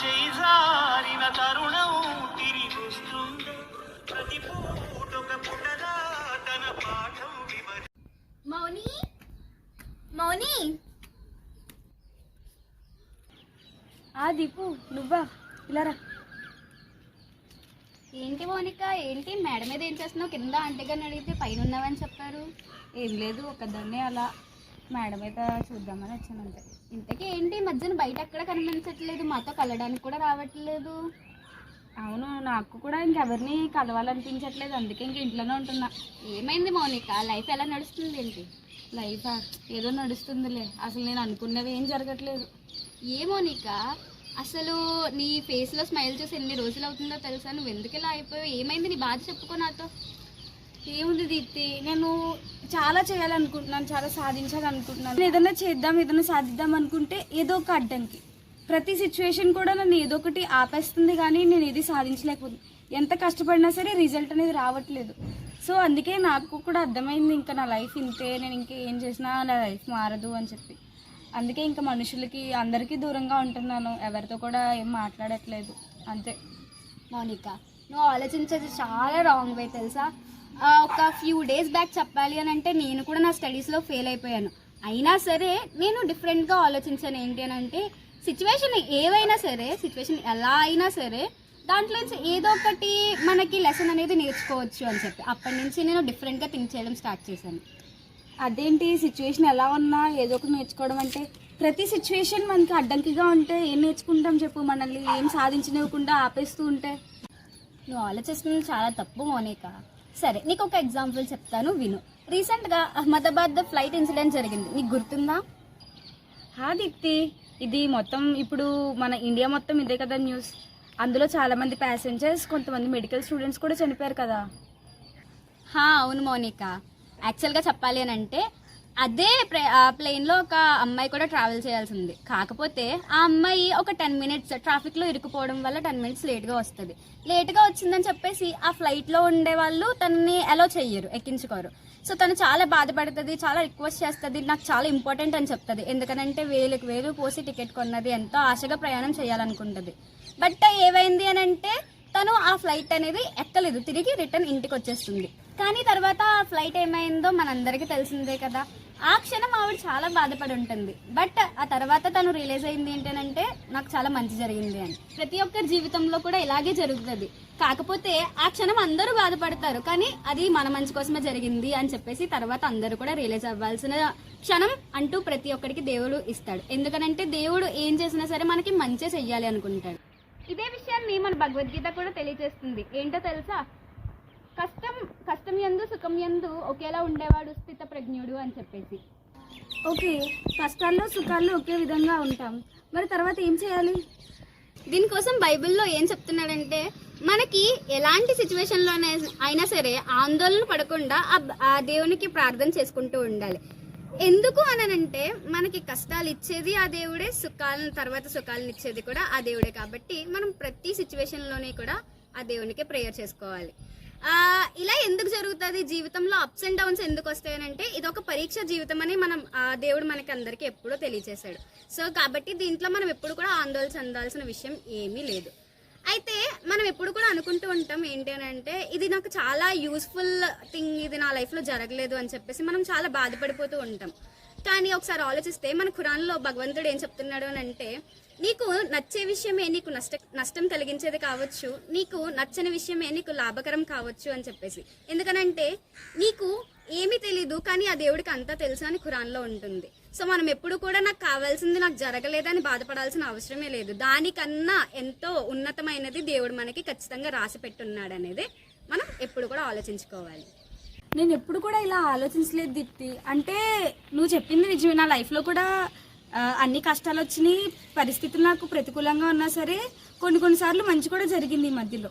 చేయి జారిన తరుణం తిరిగొస్తుందో ప్రతి పూటొక పుటగా తన పాఠం వివరి మౌని? మౌని? ఆ దీపు నువ్వా? ఇలా రా. ఏంటి మౌనిక? ఏంటి? మేడ మీద ఏం చేస్తున్నావు? కింద అంటేగాని అడిగితే పైన ఉన్నావని చెప్పారు. ఏం లేదు ఒకదాన్నే అలా మేడ మీద చూద్దామని వచ్చానంతే ఇంతకీ ఏంటి? మధ్యన బయట ఎక్కడ కనిపించట్లేదు. మాతో కలవడానికి కూడా రావట్లేదు. అవును నాకు కూడా ఇంకెవరిని కలవాలనిపించట్లేదు. అందుకే ఇంక ఇంట్లోనే ఉంటున్నా. ఏమైంది మౌనిక? లైఫ్ ఎలా నడుస్తుంది ఏంటి? లైఫ్? ఏదో నడుస్తుందిలే. అసలు నేను అనుకున్నవి ఏం జరగట్లేదు. ఏ మౌనిక? అసలు నీ ఫేస్లో స్మైల్ చూసి ఎన్ని రోజులు అవుతుందో తెలుసా? నువ్వు ఎందుకు ఇలా అయిపోయావు? ఏమైంది? నీ బాధ చెప్పుకో నాతో. ఏముంది దీప్తి? నేను చాలా చేయాలనుకుంటున్నాను చాలా సాధించాలనుకుంటున్నాను. నేను ఏదైనా చేద్దాం ఏదైనా సాధిద్దాం అనుకుంటే ఏదో ఒక అడ్డంకి. ప్రతి సిచ్యువేషన్ కూడా నన్ను ఏదో ఒకటి ఆపేస్తుంది కానీ నేను ఏది సాధించలేకపోతుంది ఎంత కష్టపడినా సరే రిజల్ట్ అనేది రావట్లేదు. సో అందుకే నాకు కూడా అర్థమైంది ఇంకా నా లైఫ్ ఇంతే నేను ఇంకా ఏం చేసినా నా లైఫ్ మారదు అని చెప్పి. అందుకే ఇంకా మనుషులకి అందరికీ దూరంగా ఉంటున్నాను. ఎవరితో కూడా ఏం మాట్లాడట్లేదు. అంతే. మౌనిక నువ్వు ఆలోచించేది చాలా రాంగ్ వే తెలుసా? ఒక ఫ్యూ డేస్ బ్యాక్ చెప్పాలి అని అంటే నేను కూడా నా స్టడీస్లో ఫెయిల్ అయిపోయాను. అయినా సరే నేను డిఫరెంట్గా ఆలోచించాను. ఏంటి అని అంటే సిచ్యువేషన్ ఏవైనా సరే సిచ్యువేషన్ ఎలా అయినా సరే దాంట్లో నుంచి ఏదో ఒకటి మనకి లెసన్ అనేది నేర్చుకోవచ్చు అని చెప్పి అప్పటి నుంచి నేను డిఫరెంట్గా థింక్ చేయడం స్టార్ట్ చేశాను. అదేంటి? సిచ్యువేషన్ ఎలా ఉన్నా ఏదో ఒకటి నేర్చుకోవడం అంటే ప్రతి సిచ్యువేషన్ మనకి అడ్డంకిగా ఉంటే ఏం నేర్చుకుంటాం చెప్పు మనల్ని? ఏం సాధించనివ్వకుండా ఆపేస్తూ ఉంటే. నువ్వు ఆలోచిస్తున్నది చాలా తప్పు మోనిక. సరే నీకు ఒక ఎగ్జాంపుల్ చెప్తాను విను. రీసెంట్గా అహ్మదాబాద్ ఫ్లైట్ ఇన్సిడెంట్ జరిగింది. నీకు గుర్తుందా? హా దీప్తి. ఇది మొత్తం ఇప్పుడు మన ఇండియా మొత్తం ఇదే కదా న్యూస్ అందులో చాలా మంది ప్యాసింజర్స్ కొంతమంది మెడికల్ స్టూడెంట్స్ కూడా చనిపోయారు కదా. హా అవును మౌనిక. యాక్చువల్గా చెప్పాలి అని అంటే అదే ప్లేన్లో ఒక అమ్మాయి కూడా ట్రావెల్ చేయాల్సి ఉంది కాకపోతే ఆ అమ్మాయి ఒక టెన్ మినిట్స్ ట్రాఫిక్లో ఇరుక్కుపోవడం వల్ల టెన్ మినిట్స్ లేట్గా వస్తుంది. లేట్గా వచ్చిందని చెప్పేసి ఆ ఫ్లైట్లో ఉండే వాళ్ళు తనని అలో చెయ్యరు ఎక్కించుకోరు. సో తను చాలా బాధపడుతుంది చాలా రిక్వెస్ట్ చేస్తుంది నాకు చాలా ఇంపార్టెంట్ అని చెప్తుంది. ఎందుకనంటే వేలకు వేలు పోసి టికెట్ కొన్నది ఎంతో ఆశగా ప్రయాణం చేయాలనుకుంటుంది. బట్ ఏమైంది అని అంటే తను ఆ ఫ్లైట్ అనేది ఎక్కలేదు తిరిగి రిటర్న్ ఇంటికి వచ్చేస్తుంది. కానీ తర్వాత ఆ ఫ్లైట్ ఏమైందో మనందరికీ తెలిసిందే కదా. ఆ క్షణం ఆవిడ చాలా బాధపడి ఉంటుంది. బట్ ఆ తర్వాత తను రియలైజ్ అయింది ఏంటంటే నాకు చాలా మంచి జరిగింది అని. ప్రతి ఒక్కరి జీవితంలో కూడా ఇలాగే జరుగుతుంది. కాకపోతే ఆ క్షణం అందరూ బాధపడతారు కానీ అది మన మంచి కోసమే జరిగింది అని చెప్పేసి తర్వాత అందరూ కూడా రియలైజ్ అవ్వాల్సిన క్షణం అంటూ ప్రతి ఒక్కరికి దేవుడు ఇస్తాడు. ఎందుకనంటే దేవుడు ఏం చేసినా సరే మనకి మంచి చెయ్యాలి అనుకుంటాడు. ఇదే విషయాన్ని మన భగవద్గీత కూడా తెలియజేస్తుంది. ఏంటో తెలుసా? కష్టం కష్టం ఎందు సుఖం ఎందు ఒకేలా ఉండేవాడు ప్రజ్ఞుడు అని చెప్పేసి. ఓకే కష్టాల్లో సుఖాల్లో ఒకే విధంగా ఉంటాం. మరి తర్వాత ఏం చేయాలి? దీనికోసం బైబిల్లో ఏం చెప్తున్నాడంటే మనకి ఎలాంటి సిచ్యువేషన్లోనే అయినా సరే ఆందోళన పడకుండా ఆ- దేవునికి ప్రార్థన చేసుకుంటూ ఉండాలి. ఎందుకు అనంటే మనకి కష్టాలు ఇచ్చేది ఆ దేవుడే సుఖాలను తర్వాత సుఖాలను ఇచ్చేది కూడా ఆ దేవుడే కాబట్టి మనం ప్రతి సిచ్యువేషన్లోనే కూడా ఆ దేవునికి ప్రేయర్ చేసుకోవాలి. ఇలా ఎందుకు జరుగుతుంది? జీవితంలో అప్స్ అండ్ డౌన్స్ ఎందుకు వస్తాయనంటే ఇది ఒక పరీక్ష జీవితం అని మనం ఆ దేవుడు మనకి అందరికీ ఎప్పుడో తెలియజేశాడు. సో కాబట్టి దీంట్లో మనం ఎప్పుడు కూడా ఆందోళన చెందాల్సిన విషయం ఏమీ లేదు. అయితే మనం ఎప్పుడు కూడా అనుకుంటూ ఉంటాం ఏంటి అని అంటే ఇది నాకు చాలా యూస్ఫుల్ థింగ్ ఇది నా లైఫ్లో జరగలేదు అని చెప్పేసి మనం చాలా బాధపడిపోతూ ఉంటాం. కానీ ఒకసారి ఆలోచిస్తే మన ఖురాన్లో భగవంతుడు ఏం చెప్తున్నాడు అని అంటే నీకు నచ్చే విషయమే నీకు నష్ట నష్టం కలిగించేది కావచ్చు నీకు నచ్చని విషయమే నీకు లాభకరం కావచ్చు అని చెప్పేసి. ఎందుకనంటే నీకు ఏమీ తెలీదు కానీ ఆ దేవుడికి అంతా తెలుసు అని ఖురాన్లో ఉంటుంది. సో మనం ఎప్పుడు కూడా నాకు కావాల్సింది నాకు జరగలేదని బాధపడాల్సిన అవసరమే లేదు. దానికన్నా ఎంతో ఉన్నతమైనది దేవుడు మనకి ఖచ్చితంగా రాసి పెట్టున్నాడు అనేది మనం ఎప్పుడు కూడా ఆలోచించుకోవాలి. నేను ఎప్పుడు కూడా ఇలా ఆలోచించలేదు దీప్తి. అంటే నువ్వు చెప్పింది నిజమే. నా లైఫ్లో కూడా అన్ని కష్టాలు వచ్చినాయి పరిస్థితులు నాకు ప్రతికూలంగా ఉన్నా సరే కొన్ని కొన్నిసార్లు మంచి కూడా జరిగింది ఈ మధ్యలో.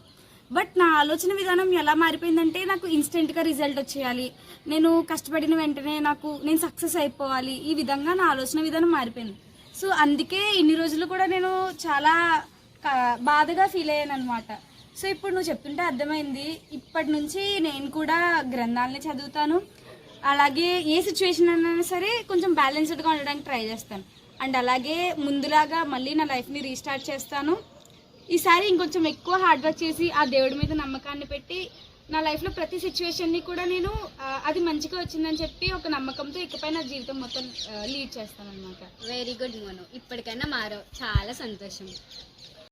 బట్ నా ఆలోచన విధానం ఎలా మారిపోయిందంటే నాకు ఇన్స్టెంట్గా రిజల్ట్ వచ్చేయాలి. నేను కష్టపడిన వెంటనే నాకు నేను సక్సెస్ అయిపోవాలి. ఈ విధంగా నా ఆలోచన విధానం మారిపోయింది. సో అందుకే ఇన్ని రోజులు కూడా నేను చాలా బాధగా ఫీల్ అయ్యాను అనమాట సో ఇప్పుడు నువ్వు చెప్తుంటే అర్థమైంది. ఇప్పటి నుంచి నేను కూడా గ్రంథాలని చదువుతాను. అలాగే ఏ సిచ్యువేషన్ అయినా సరే కొంచెం బ్యాలెన్స్డ్గా ఉండడానికి ట్రై చేస్తాను. అండ్ అలాగే ముందులాగా మళ్ళీ నా లైఫ్ని రీస్టార్ట్ చేస్తాను. ఈసారి ఇంకొంచెం ఎక్కువ హార్డ్ వర్క్ చేసి ఆ దేవుడి మీద నమ్మకాన్ని పెట్టి నా లైఫ్లో ప్రతి సిచ్యువేషన్ని కూడా నేను అది మంచిగా వచ్చిందని చెప్పి ఒక నమ్మకంతో ఇకపై నా జీవితం మొత్తం లీడ్ చేస్తాను అనమాట వెరీ గుడ్ మోను. ఇప్పటికైనా మారో. చాలా సంతోషం.